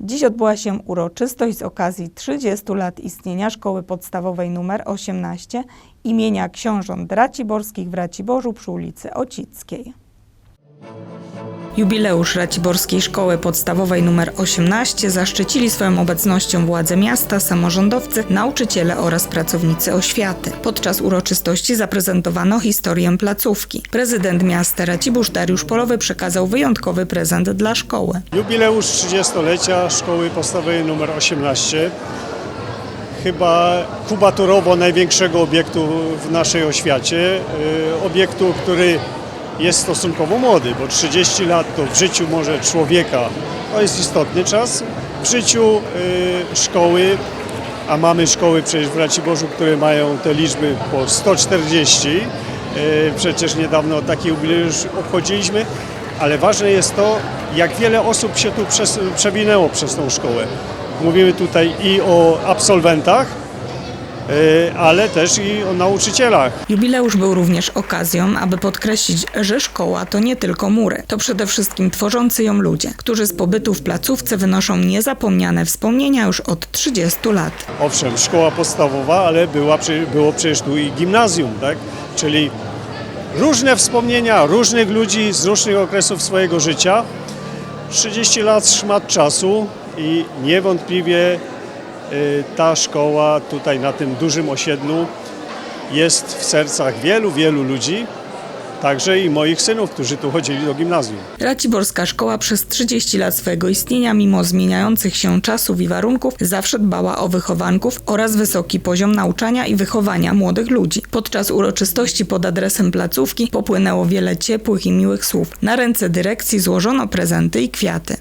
Dziś odbyła się uroczystość z okazji 30 lat istnienia Szkoły Podstawowej nr 18 imienia książąt Raciborskich w Raciborzu przy ulicy Ocickiej. Jubileusz Raciborskiej Szkoły Podstawowej nr 18 zaszczycili swoją obecnością władze miasta, samorządowcy, nauczyciele oraz pracownicy oświaty. Podczas uroczystości zaprezentowano historię placówki. Prezydent miasta Racibórz Dariusz Polowy przekazał wyjątkowy prezent dla szkoły. Jubileusz 30-lecia Szkoły Podstawowej nr 18. Chyba kubaturowo największego obiektu w naszej oświacie. Yy, Obiektu, który jest stosunkowo młody, bo 30 lat to w życiu może człowieka to jest istotny czas. W życiu yy, szkoły, a mamy szkoły przecież w Raciborzu, które mają te liczby po 140. Yy, Przecież niedawno taki jubileusz obchodziliśmy, ale ważne jest to, jak wiele osób się tu przez, przewinęło przez tą szkołę. Mówimy tutaj i o absolwentach, ale też i o nauczycielach. Jubileusz był również okazją, aby podkreślić, że szkoła to nie tylko mury, to przede wszystkim tworzący ją ludzie, którzy z pobytu w placówce wynoszą niezapomniane wspomnienia już od 30 lat. Owszem, szkoła podstawowa, ale była, było przecież tu i gimnazjum, tak? Czyli różne wspomnienia różnych ludzi z różnych okresów swojego życia. 30 lat szmat czasu i niewątpliwie ta szkoła tutaj na tym dużym osiedlu jest w sercach wielu, wielu ludzi, także i moich synów, którzy tu chodzili do gimnazjum. Raciborska szkoła przez 30 lat swojego istnienia, mimo zmieniających się czasów i warunków, zawsze dbała o wychowanków oraz wysoki poziom nauczania i wychowania młodych ludzi. Podczas uroczystości pod adresem placówki popłynęło wiele ciepłych i miłych słów. Na ręce dyrekcji złożono prezenty i kwiaty.